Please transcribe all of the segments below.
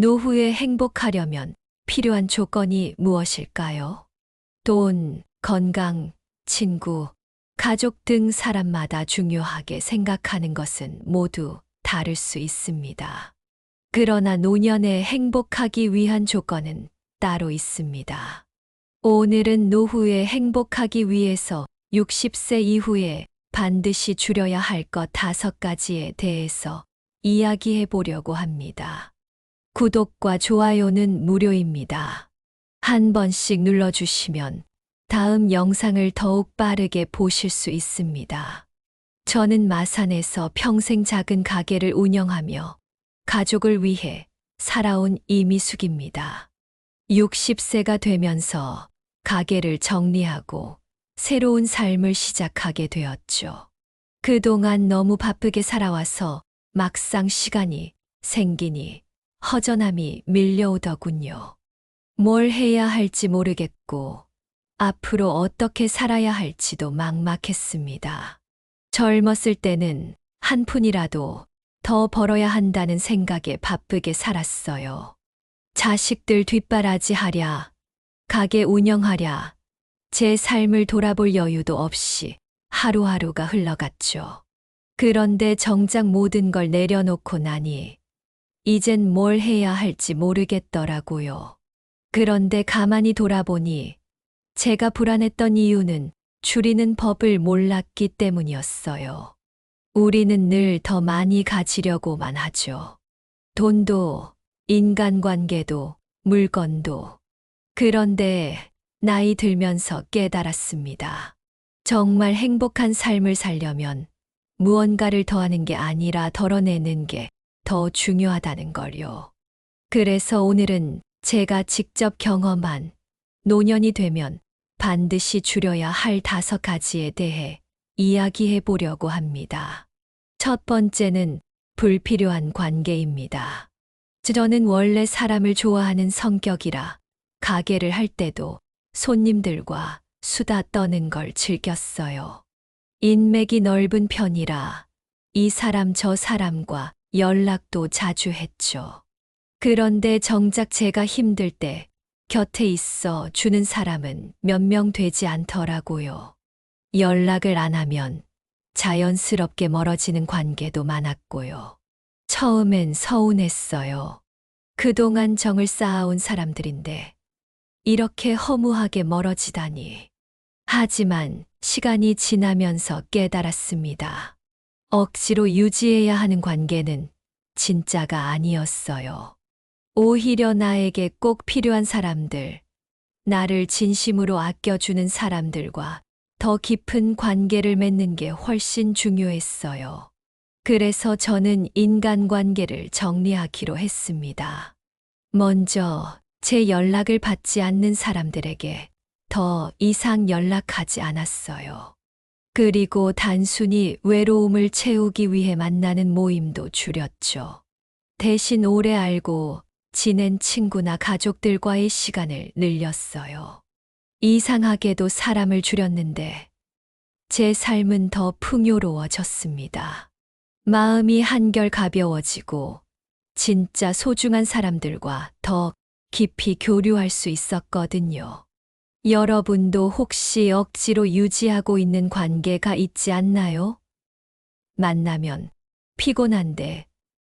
노후에 행복하려면 필요한 조건이 무엇일까요? 돈, 건강, 친구, 가족 등 사람마다 중요하게 생각하는 것은 모두 다를 수 있습니다. 그러나 노년에 행복하기 위한 조건은 따로 있습니다. 오늘은 노후에 행복하기 위해서 60세 이후에 반드시 줄여야 할 것 다섯 가지에 대해서 이야기해 보려고 합니다. 구독과 좋아요는 무료입니다. 한 번씩 눌러주시면 다음 영상을 더욱 빠르게 보실 수 있습니다. 저는 마산에서 평생 작은 가게를 운영하며 가족을 위해 살아온 이미숙입니다. 60세가 되면서 가게를 정리하고 새로운 삶을 시작하게 되었죠. 그동안 너무 바쁘게 살아와서 막상 시간이 생기니 허전함이 밀려오더군요. 뭘 해야 할지 모르겠고 앞으로 어떻게 살아야 할지도 막막했습니다. 젊었을 때는 한 푼이라도 더 벌어야 한다는 생각에 바쁘게 살았어요. 자식들 뒷바라지 하랴, 가게 운영하랴, 제 삶을 돌아볼 여유도 없이 하루하루가 흘러갔죠. 그런데 정작 모든 걸 내려놓고 나니 이젠 뭘 해야 할지 모르겠더라고요. 그런데 가만히 돌아보니 제가 불안했던 이유는 줄이는 법을 몰랐기 때문이었어요. 우리는 늘 더 많이 가지려고만 하죠. 돈도, 인간관계도, 물건도. 그런데 나이 들면서 깨달았습니다. 정말 행복한 삶을 살려면 무언가를 더하는 게 아니라 덜어내는 게 더 중요하다는 걸요. 그래서 오늘은 제가 직접 경험한 노년이 되면 반드시 줄여야 할 다섯 가지에 대해 이야기해 보려고 합니다. 첫 번째는 불필요한 관계입니다. 저는 원래 사람을 좋아하는 성격이라 가게를 할 때도 손님들과 수다 떠는 걸 즐겼어요. 인맥이 넓은 편이라 이 사람 저 사람과 연락도 자주 했죠. 그런데 정작 제가 힘들 때 곁에 있어 주는 사람은 몇 명 되지 않더라고요. 연락을 안 하면 자연스럽게 멀어지는 관계도 많았고요. 처음엔 서운했어요. 그동안 정을 쌓아온 사람들인데 이렇게 허무하게 멀어지다니. 하지만 시간이 지나면서 깨달았습니다. 억지로 유지해야 하는 관계는 진짜가 아니었어요. 오히려 나에게 꼭 필요한 사람들, 나를 진심으로 아껴주는 사람들과 더 깊은 관계를 맺는 게 훨씬 중요했어요. 그래서 저는 인간관계를 정리하기로 했습니다. 먼저 제 연락을 받지 않는 사람들에게 더 이상 연락하지 않았어요. 그리고 단순히 외로움을 채우기 위해 만나는 모임도 줄였죠. 대신 오래 알고 지낸 친구나 가족들과의 시간을 늘렸어요. 이상하게도 사람을 줄였는데 제 삶은 더 풍요로워졌습니다. 마음이 한결 가벼워지고 진짜 소중한 사람들과 더 깊이 교류할 수 있었거든요. 여러분도 혹시 억지로 유지하고 있는 관계가 있지 않나요? 만나면 피곤한데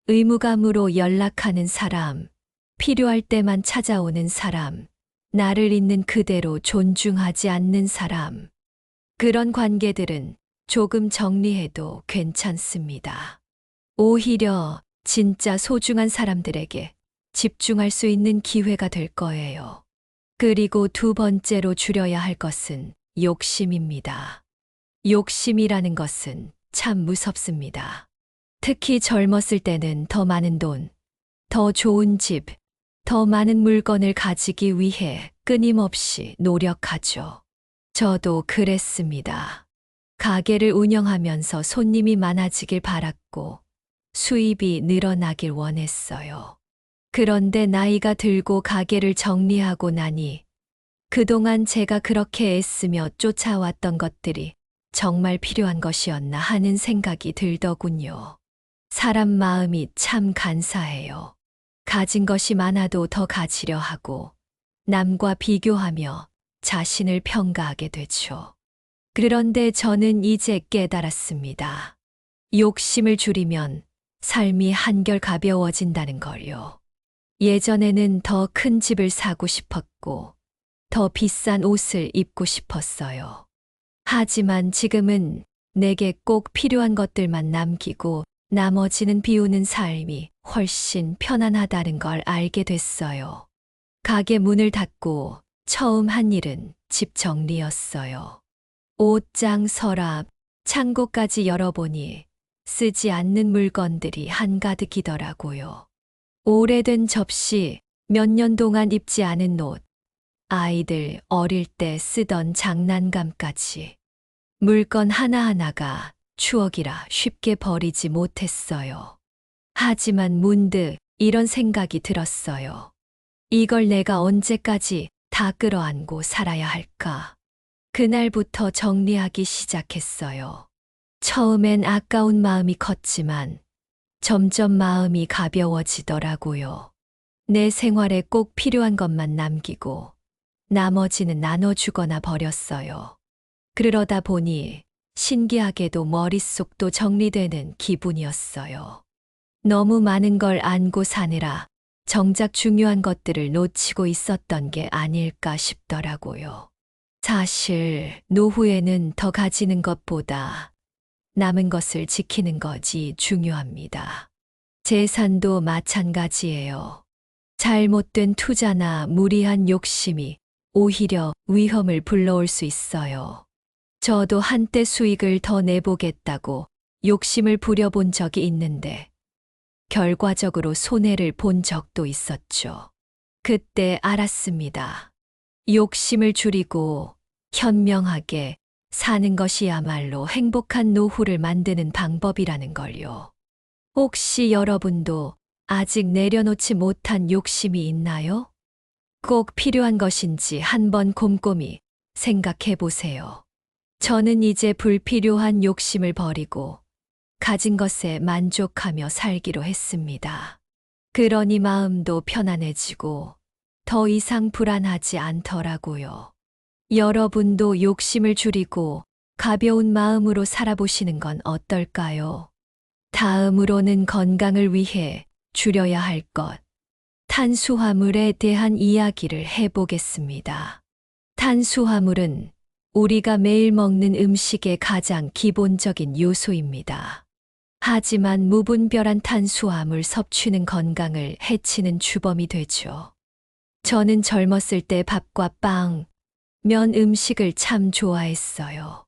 의무감으로 연락하는 사람, 필요할 때만 찾아오는 사람, 나를 있는 그대로 존중하지 않는 사람. 그런 관계들은 조금 정리해도 괜찮습니다. 오히려 진짜 소중한 사람들에게 집중할 수 있는 기회가 될 거예요. 그리고 두 번째로 줄여야 할 것은 욕심입니다. 욕심이라는 것은 참 무섭습니다. 특히 젊었을 때는 더 많은 돈, 더 좋은 집, 더 많은 물건을 가지기 위해 끊임없이 노력하죠. 저도 그랬습니다. 가게를 운영하면서 손님이 많아지길 바랐고 수입이 늘어나길 원했어요. 그런데 나이가 들고 가게를 정리하고 나니 그동안 제가 그렇게 애쓰며 쫓아왔던 것들이 정말 필요한 것이었나 하는 생각이 들더군요. 사람 마음이 참 간사해요. 가진 것이 많아도 더 가지려 하고 남과 비교하며 자신을 평가하게 되죠. 그런데 저는 이제 깨달았습니다. 욕심을 줄이면 삶이 한결 가벼워진다는 걸요. 예전에는 더 큰 집을 사고 싶었고, 더 비싼 옷을 입고 싶었어요. 하지만 지금은 내게 꼭 필요한 것들만 남기고 나머지는 비우는 삶이 훨씬 편안하다는 걸 알게 됐어요. 가게 문을 닫고 처음 한 일은 집 정리였어요. 옷장, 서랍, 창고까지 열어보니 쓰지 않는 물건들이 한가득이더라고요. 오래된 접시, 몇 년 동안 입지 않은 옷, 아이들 어릴 때 쓰던 장난감까지. 물건 하나하나가 추억이라 쉽게 버리지 못했어요. 하지만 문득 이런 생각이 들었어요. 이걸 내가 언제까지 다 끌어안고 살아야 할까? 그날부터 정리하기 시작했어요. 처음엔 아까운 마음이 컸지만 점점 마음이 가벼워지더라고요. 내 생활에 꼭 필요한 것만 남기고 나머지는 나눠주거나 버렸어요. 그러다 보니 신기하게도 머릿속도 정리되는 기분이었어요. 너무 많은 걸 안고 사느라 정작 중요한 것들을 놓치고 있었던 게 아닐까 싶더라고요. 사실 노후에는 더 가지는 것보다 남은 것을 지키는 것이 중요합니다. 재산도 마찬가지예요. 잘못된 투자나 무리한 욕심이 오히려 위험을 불러올 수 있어요. 저도 한때 수익을 더 내보겠다고 욕심을 부려본 적이 있는데 결과적으로 손해를 본 적도 있었죠. 그때 알았습니다. 욕심을 줄이고 현명하게 사는 것이야말로 행복한 노후를 만드는 방법이라는 걸요. 혹시 여러분도 아직 내려놓지 못한 욕심이 있나요? 꼭 필요한 것인지 한번 곰곰이 생각해 보세요. 저는 이제 불필요한 욕심을 버리고 가진 것에 만족하며 살기로 했습니다. 그러니 마음도 편안해지고 더 이상 불안하지 않더라고요. 여러분도 욕심을 줄이고 가벼운 마음으로 살아보시는 건 어떨까요? 다음으로는 건강을 위해 줄여야 할 것, 탄수화물에 대한 이야기를 해보겠습니다. 탄수화물은 우리가 매일 먹는 음식의 가장 기본적인 요소입니다. 하지만 무분별한 탄수화물 섭취는 건강을 해치는 주범이 되죠. 저는 젊었을 때 밥과 빵, 면 음식을 참 좋아했어요.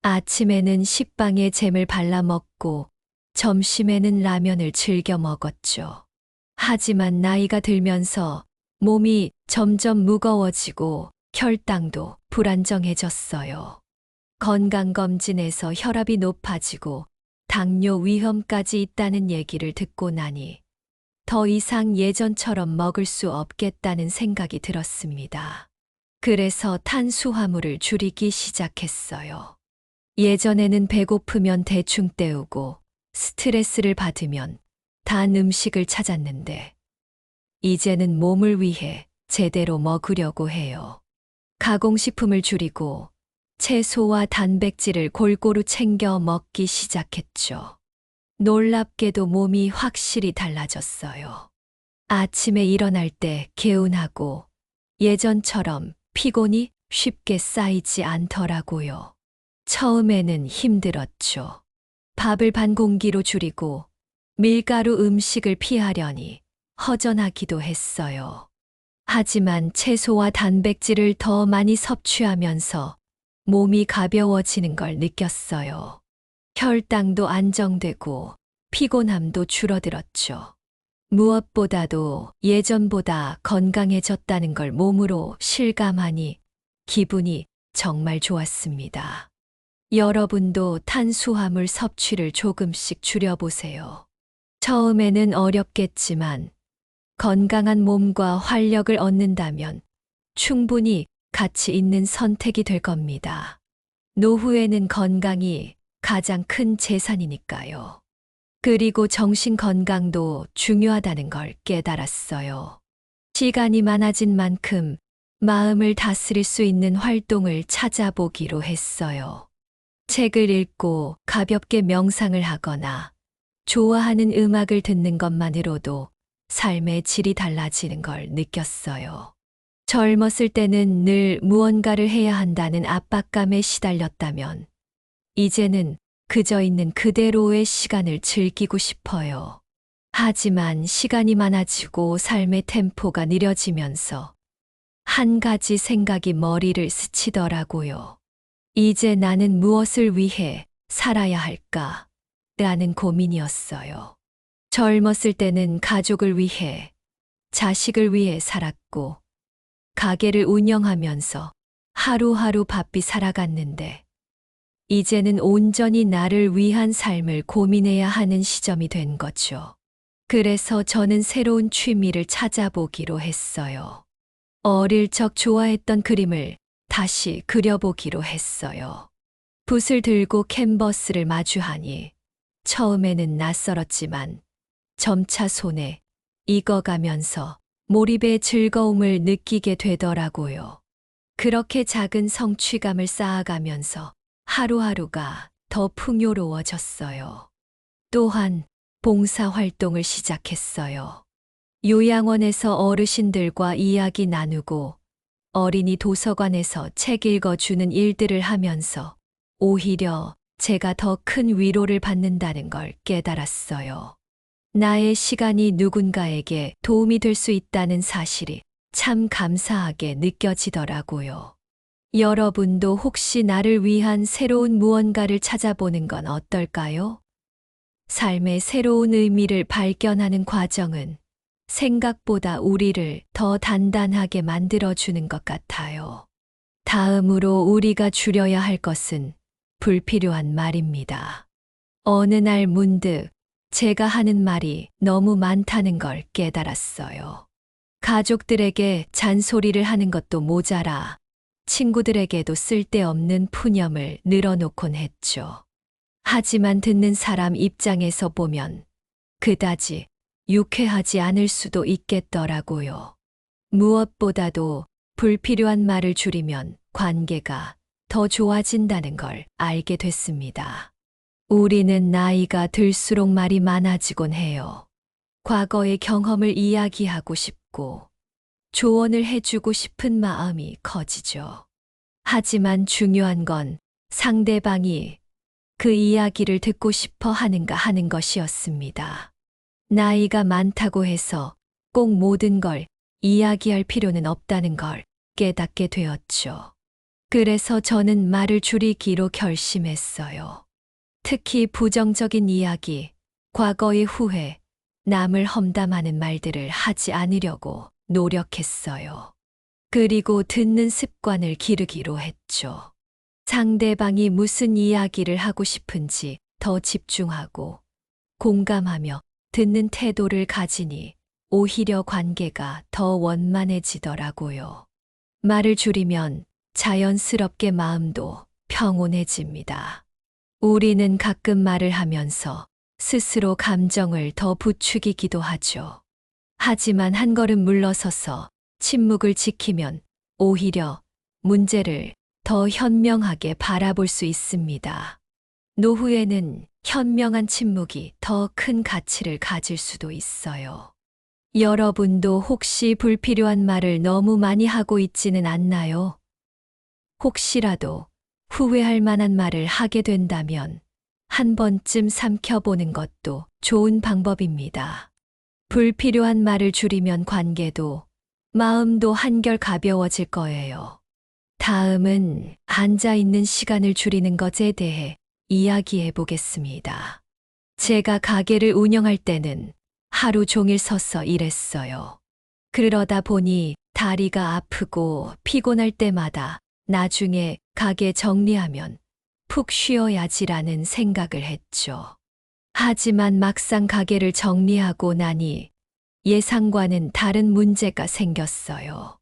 아침에는 식빵에 잼을 발라 먹고 점심에는 라면을 즐겨 먹었죠. 하지만 나이가 들면서 몸이 점점 무거워지고 혈당도 불안정해졌어요. 건강검진에서 혈압이 높아지고 당뇨 위험까지 있다는 얘기를 듣고 나니 더 이상 예전처럼 먹을 수 없겠다는 생각이 들었습니다. 그래서 탄수화물을 줄이기 시작했어요. 예전에는 배고프면 대충 때우고 스트레스를 받으면 단 음식을 찾았는데 이제는 몸을 위해 제대로 먹으려고 해요. 가공식품을 줄이고 채소와 단백질을 골고루 챙겨 먹기 시작했죠. 놀랍게도 몸이 확실히 달라졌어요. 아침에 일어날 때 개운하고 예전처럼 피곤이 쉽게 쌓이지 않더라고요. 처음에는 힘들었죠. 밥을 반 공기로 줄이고 밀가루 음식을 피하려니 허전하기도 했어요. 하지만 채소와 단백질을 더 많이 섭취하면서 몸이 가벼워지는 걸 느꼈어요. 혈당도 안정되고 피곤함도 줄어들었죠. 무엇보다도 예전보다 건강해졌다는 걸 몸으로 실감하니 기분이 정말 좋았습니다. 여러분도 탄수화물 섭취를 조금씩 줄여보세요. 처음에는 어렵겠지만 건강한 몸과 활력을 얻는다면 충분히 가치 있는 선택이 될 겁니다. 노후에는 건강이 가장 큰 재산이니까요. 그리고 정신 건강도 중요하다는 걸 깨달았어요. 시간이 많아진 만큼 마음을 다스릴 수 있는 활동을 찾아보기로 했어요. 책을 읽고 가볍게 명상을 하거나 좋아하는 음악을 듣는 것만으로도 삶의 질이 달라지는 걸 느꼈어요. 젊었을 때는 늘 무언가를 해야 한다는 압박감에 시달렸다면, 이제는 그저 있는 그대로의 시간을 즐기고 싶어요. 하지만 시간이 많아지고 삶의 템포가 느려지면서 한 가지 생각이 머리를 스치더라고요. 이제 나는 무엇을 위해 살아야 할까? 라는 고민이었어요. 젊었을 때는 가족을 위해, 자식을 위해 살았고, 가게를 운영하면서 하루하루 바삐 살아갔는데, 이제는 온전히 나를 위한 삶을 고민해야 하는 시점이 된 거죠. 그래서 저는 새로운 취미를 찾아보기로 했어요. 어릴 적 좋아했던 그림을 다시 그려보기로 했어요. 붓을 들고 캔버스를 마주하니 처음에는 낯설었지만 점차 손에 익어가면서 몰입의 즐거움을 느끼게 되더라고요. 그렇게 작은 성취감을 쌓아가면서 하루하루가 더 풍요로워졌어요. 또한 봉사 활동을 시작했어요. 요양원에서 어르신들과 이야기 나누고 어린이 도서관에서 책 읽어주는 일들을 하면서 오히려 제가 더 큰 위로를 받는다는 걸 깨달았어요. 나의 시간이 누군가에게 도움이 될 수 있다는 사실이 참 감사하게 느껴지더라고요. 여러분도 혹시 나를 위한 새로운 무언가를 찾아보는 건 어떨까요? 삶의 새로운 의미를 발견하는 과정은 생각보다 우리를 더 단단하게 만들어주는 것 같아요. 다음으로 우리가 줄여야 할 것은 불필요한 말입니다. 어느 날 문득 제가 하는 말이 너무 많다는 걸 깨달았어요. 가족들에게 잔소리를 하는 것도 모자라 친구들에게도 쓸데없는 푸념을 늘어놓곤 했죠. 하지만 듣는 사람 입장에서 보면 그다지 유쾌하지 않을 수도 있겠더라고요. 무엇보다도 불필요한 말을 줄이면 관계가 더 좋아진다는 걸 알게 됐습니다. 우리는 나이가 들수록 말이 많아지곤 해요. 과거의 경험을 이야기하고 싶고 조언을 해주고 싶은 마음이 커지죠. 하지만 중요한 건 상대방이 그 이야기를 듣고 싶어 하는가 하는 것이었습니다. 나이가 많다고 해서 꼭 모든 걸 이야기할 필요는 없다는 걸 깨닫게 되었죠. 그래서 저는 말을 줄이기로 결심했어요. 특히 부정적인 이야기, 과거의 후회, 남을 험담하는 말들을 하지 않으려고 노력했어요. 그리고 듣는 습관을 기르기로 했죠. 상대방이 무슨 이야기를 하고 싶은지 더 집중하고 공감하며 듣는 태도를 가지니 오히려 관계가 더 원만해지더라고요. 말을 줄이면 자연스럽게 마음도 평온해집니다. 우리는 가끔 말을 하면서 스스로 감정을 더 부추기기도 하죠. 하지만 한 걸음 물러서서 침묵을 지키면 오히려 문제를 더 현명하게 바라볼 수 있습니다. 노후에는 현명한 침묵이 더 큰 가치를 가질 수도 있어요. 여러분도 혹시 불필요한 말을 너무 많이 하고 있지는 않나요? 혹시라도 후회할 만한 말을 하게 된다면 한 번쯤 삼켜보는 것도 좋은 방법입니다. 불필요한 말을 줄이면 관계도 마음도 한결 가벼워질 거예요. 다음은 앉아 있는 시간을 줄이는 것에 대해 이야기해 보겠습니다. 제가 가게를 운영할 때는 하루 종일 서서 일했어요. 그러다 보니 다리가 아프고 피곤할 때마다 나중에 가게 정리하면 푹 쉬어야지라는 생각을 했죠. 하지만 막상 가게를 정리하고 나니 예상과는 다른 문제가 생겼어요.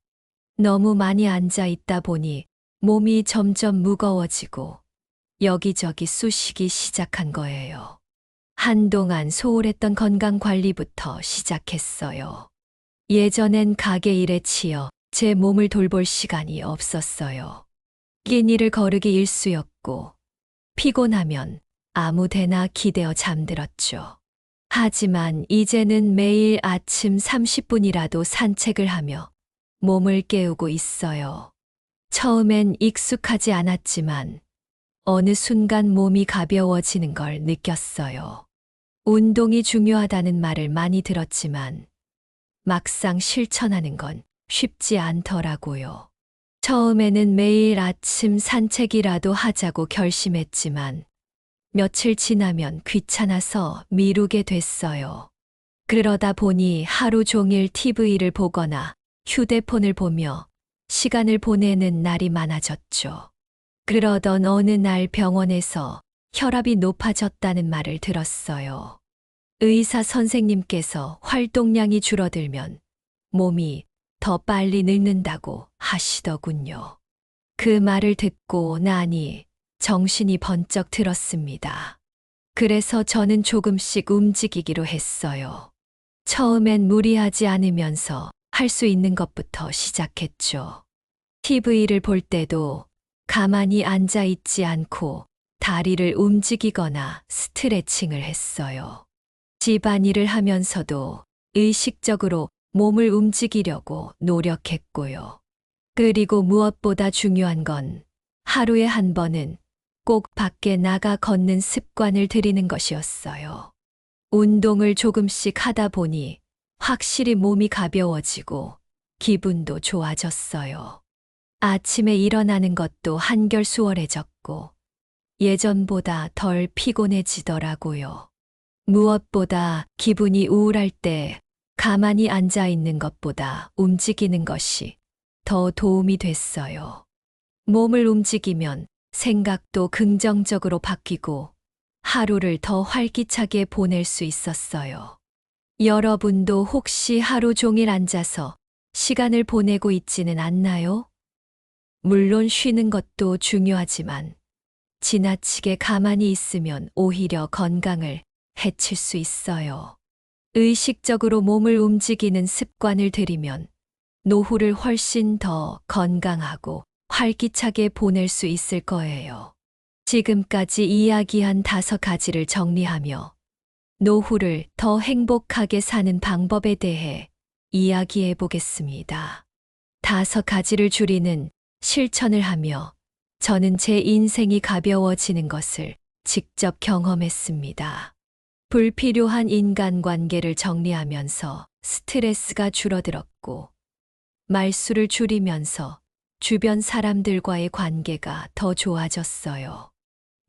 너무 많이 앉아 있다 보니 몸이 점점 무거워지고 여기저기 쑤시기 시작한 거예요. 한동안 소홀했던 건강 관리부터 시작했어요. 예전엔 가게 일에 치여 제 몸을 돌볼 시간이 없었어요. 낀 일을 거르기 일쑤였고, 피곤하면 아무 데나 기대어 잠들었죠. 하지만 이제는 매일 아침 30분이라도 산책을 하며 몸을 깨우고 있어요. 처음엔 익숙하지 않았지만 어느 순간 몸이 가벼워지는 걸 느꼈어요. 운동이 중요하다는 말을 많이 들었지만 막상 실천하는 건 쉽지 않더라고요. 처음에는 매일 아침 산책이라도 하자고 결심했지만 며칠 지나면 귀찮아서 미루게 됐어요. 그러다 보니 하루 종일 TV를 보거나 휴대폰을 보며 시간을 보내는 날이 많아졌죠. 그러던 어느 날 병원에서 혈압이 높아졌다는 말을 들었어요. 의사 선생님께서 활동량이 줄어들면 몸이 더 빨리 늙는다고 하시더군요. 그 말을 듣고 나니 정신이 번쩍 들었습니다. 그래서 저는 조금씩 움직이기로 했어요. 처음엔 무리하지 않으면서 할 수 있는 것부터 시작했죠. TV를 볼 때도 가만히 앉아 있지 않고 다리를 움직이거나 스트레칭을 했어요. 집안일을 하면서도 의식적으로 몸을 움직이려고 노력했고요. 그리고 무엇보다 중요한 건 하루에 한 번은 꼭 밖에 나가 걷는 습관을 들이는 것이었어요. 운동을 조금씩 하다 보니 확실히 몸이 가벼워지고 기분도 좋아졌어요. 아침에 일어나는 것도 한결 수월해졌고 예전보다 덜 피곤해지더라고요. 무엇보다 기분이 우울할 때 가만히 앉아 있는 것보다 움직이는 것이 더 도움이 됐어요. 몸을 움직이면 생각도 긍정적으로 바뀌고 하루를 더 활기차게 보낼 수 있었어요. 여러분도 혹시 하루 종일 앉아서 시간을 보내고 있지는 않나요? 물론 쉬는 것도 중요하지만 지나치게 가만히 있으면 오히려 건강을 해칠 수 있어요. 의식적으로 몸을 움직이는 습관을 들이면 노후를 훨씬 더 건강하고 활기차게 보낼 수 있을 거예요. 지금까지 이야기한 다섯 가지를 정리하며 노후를 더 행복하게 사는 방법에 대해 이야기해 보겠습니다. 다섯 가지를 줄이는 실천을 하며 저는 제 인생이 가벼워지는 것을 직접 경험했습니다. 불필요한 인간관계를 정리하면서 스트레스가 줄어들었고, 말수를 줄이면서 주변 사람들과의 관계가 더 좋아졌어요.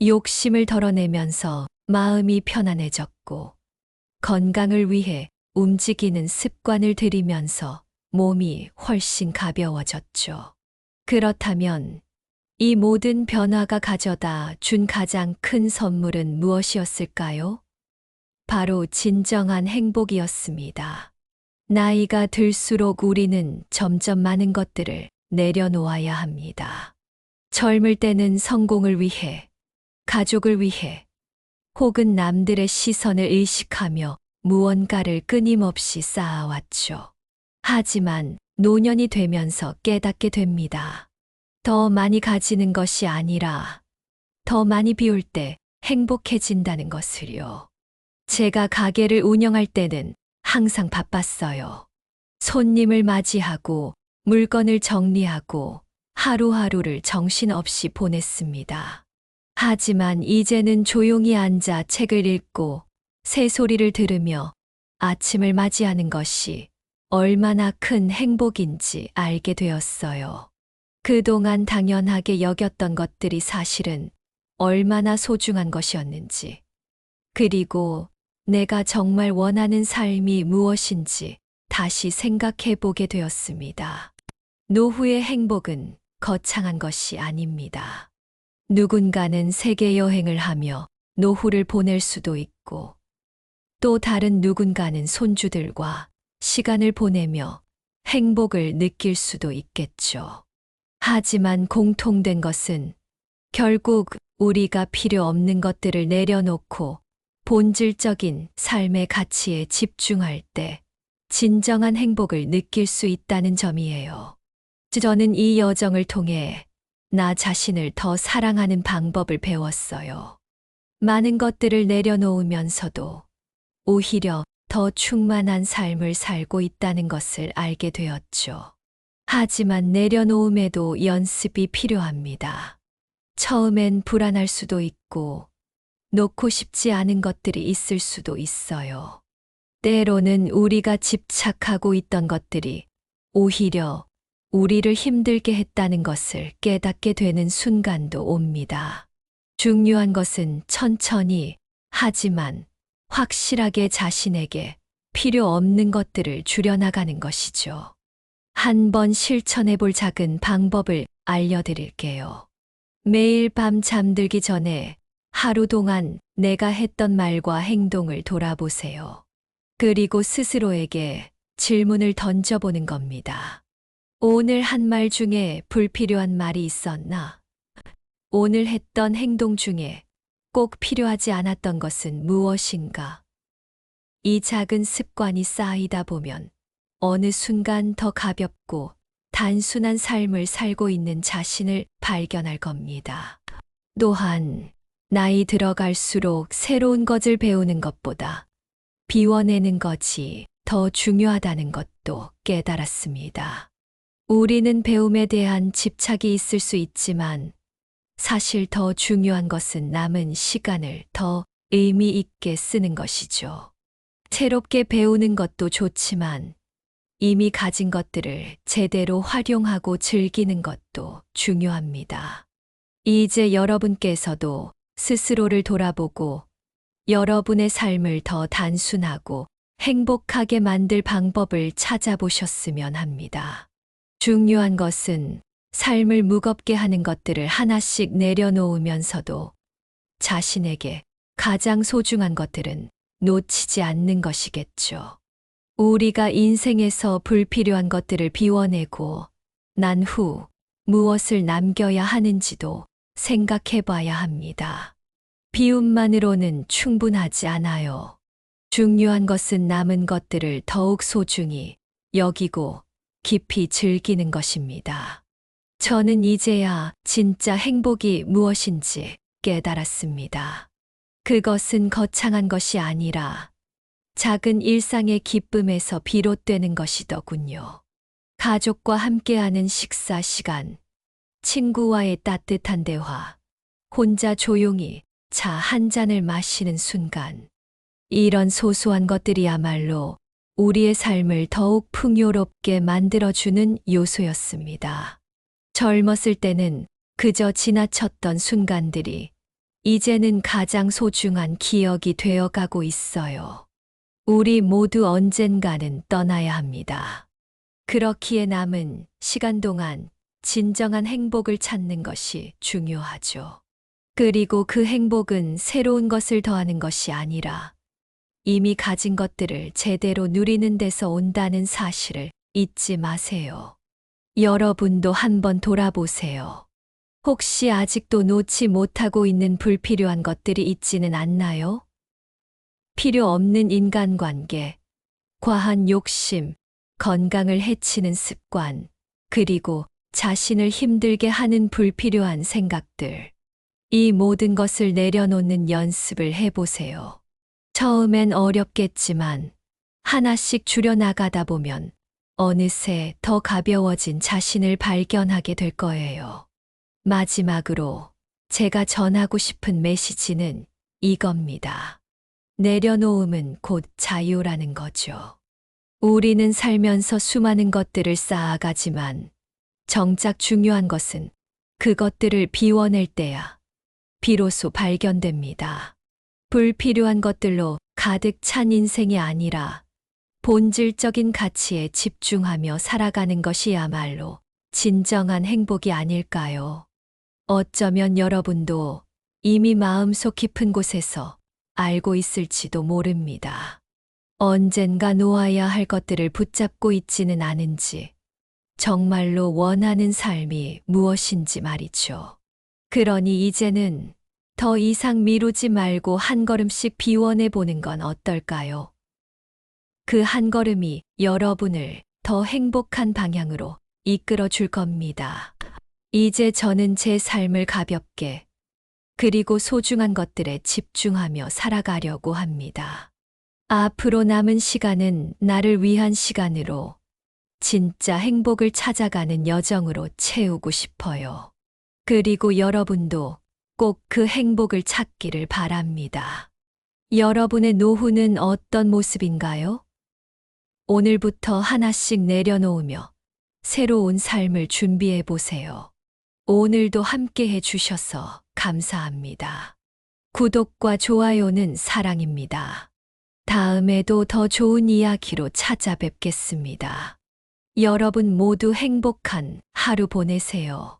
욕심을 덜어내면서 마음이 편안해졌고, 건강을 위해 움직이는 습관을 들이면서 몸이 훨씬 가벼워졌죠. 그렇다면 이 모든 변화가 가져다 준 가장 큰 선물은 무엇이었을까요? 바로 진정한 행복이었습니다. 나이가 들수록 우리는 점점 많은 것들을 내려놓아야 합니다. 젊을 때는 성공을 위해, 가족을 위해, 혹은 남들의 시선을 의식하며 무언가를 끊임없이 쌓아왔죠. 하지만 노년이 되면서 깨닫게 됩니다. 더 많이 가지는 것이 아니라 더 많이 비울 때 행복해진다는 것을요. 제가 가게를 운영할 때는 항상 바빴어요. 손님을 맞이하고 물건을 정리하고 하루하루를 정신없이 보냈습니다. 하지만 이제는 조용히 앉아 책을 읽고 새소리를 들으며 아침을 맞이하는 것이 얼마나 큰 행복인지 알게 되었어요. 그동안 당연하게 여겼던 것들이 사실은 얼마나 소중한 것이었는지, 그리고 내가 정말 원하는 삶이 무엇인지 다시 생각해 보게 되었습니다. 노후의 행복은 거창한 것이 아닙니다. 누군가는 세계 여행을 하며 노후를 보낼 수도 있고, 또 다른 누군가는 손주들과 시간을 보내며 행복을 느낄 수도 있겠죠. 하지만 공통된 것은 결국 우리가 필요 없는 것들을 내려놓고 본질적인 삶의 가치에 집중할 때 진정한 행복을 느낄 수 있다는 점이에요. 저는 이 여정을 통해 나 자신을 더 사랑하는 방법을 배웠어요. 많은 것들을 내려놓으면서도 오히려 더 충만한 삶을 살고 있다는 것을 알게 되었죠. 하지만 내려놓음에도 연습이 필요합니다. 처음엔 불안할 수도 있고, 놓고 싶지 않은 것들이 있을 수도 있어요. 때로는 우리가 집착하고 있던 것들이 오히려 우리를 힘들게 했다는 것을 깨닫게 되는 순간도 옵니다. 중요한 것은 천천히 하지만 확실하게 자신에게 필요 없는 것들을 줄여나가는 것이죠. 한번 실천해 볼 작은 방법을 알려드릴게요. 매일 밤 잠들기 전에 하루 동안 내가 했던 말과 행동을 돌아보세요. 그리고 스스로에게 질문을 던져보는 겁니다. 오늘 한 말 중에 불필요한 말이 있었나? 오늘 했던 행동 중에 꼭 필요하지 않았던 것은 무엇인가? 이 작은 습관이 쌓이다 보면 어느 순간 더 가볍고 단순한 삶을 살고 있는 자신을 발견할 겁니다. 또한 나이 들어갈수록 새로운 것을 배우는 것보다 비워내는 것이 더 중요하다는 것도 깨달았습니다. 우리는 배움에 대한 집착이 있을 수 있지만 사실 더 중요한 것은 남은 시간을 더 의미 있게 쓰는 것이죠. 새롭게 배우는 것도 좋지만 이미 가진 것들을 제대로 활용하고 즐기는 것도 중요합니다. 이제 여러분께서도 스스로를 돌아보고 여러분의 삶을 더 단순하고 행복하게 만들 방법을 찾아보셨으면 합니다. 중요한 것은 삶을 무겁게 하는 것들을 하나씩 내려놓으면서도 자신에게 가장 소중한 것들은 놓치지 않는 것이겠죠. 우리가 인생에서 불필요한 것들을 비워내고 난 후 무엇을 남겨야 하는지도 생각해 봐야 합니다. 비움만으로는 충분하지 않아요. 중요한 것은 남은 것들을 더욱 소중히 여기고 깊이 즐기는 것입니다. 저는 이제야 진짜 행복이 무엇인지 깨달았습니다. 그것은 거창한 것이 아니라 작은 일상의 기쁨에서 비롯되는 것이더군요. 가족과 함께하는 식사 시간, 친구와의 따뜻한 대화, 혼자 조용히 차 한 잔을 마시는 순간, 이런 소소한 것들이야말로 우리의 삶을 더욱 풍요롭게 만들어주는 요소였습니다. 젊었을 때는 그저 지나쳤던 순간들이 이제는 가장 소중한 기억이 되어 가고 있어요. 우리 모두 언젠가는 떠나야 합니다. 그렇기에 남은 시간 동안 진정한 행복을 찾는 것이 중요하죠. 그리고 그 행복은 새로운 것을 더하는 것이 아니라 이미 가진 것들을 제대로 누리는 데서 온다는 사실을 잊지 마세요. 여러분도 한번 돌아보세요. 혹시 아직도 놓지 못하고 있는 불필요한 것들이 있지는 않나요? 필요 없는 인간관계, 과한 욕심, 건강을 해치는 습관, 그리고 자신을 힘들게 하는 불필요한 생각들. 이 모든 것을 내려놓는 연습을 해보세요. 처음엔 어렵겠지만 하나씩 줄여나가다 보면 어느새 더 가벼워진 자신을 발견하게 될 거예요. 마지막으로 제가 전하고 싶은 메시지는 이겁니다. 내려놓음은 곧 자유라는 거죠. 우리는 살면서 수많은 것들을 쌓아가지만 정작 중요한 것은 그것들을 비워낼 때야 비로소 발견됩니다. 불필요한 것들로 가득 찬 인생이 아니라 본질적인 가치에 집중하며 살아가는 것이야말로 진정한 행복이 아닐까요? 어쩌면 여러분도 이미 마음속 깊은 곳에서 알고 있을지도 모릅니다. 언젠가 놓아야 할 것들을 붙잡고 있지는 않은지, 정말로 원하는 삶이 무엇인지 말이죠. 그러니 이제는 더 이상 미루지 말고 한 걸음씩 비워내 보는 건 어떨까요? 그 한 걸음이 여러분을 더 행복한 방향으로 이끌어 줄 겁니다. 이제 저는 제 삶을 가볍게 그리고 소중한 것들에 집중하며 살아가려고 합니다. 앞으로 남은 시간은 나를 위한 시간으로 진짜 행복을 찾아가는 여정으로 채우고 싶어요. 그리고 여러분도 꼭 그 행복을 찾기를 바랍니다. 여러분의 노후는 어떤 모습인가요? 오늘부터 하나씩 내려놓으며 새로운 삶을 준비해 보세요. 오늘도 함께 해주셔서 감사합니다. 구독과 좋아요는 사랑입니다. 다음에도 더 좋은 이야기로 찾아뵙겠습니다. 여러분 모두 행복한 하루 보내세요.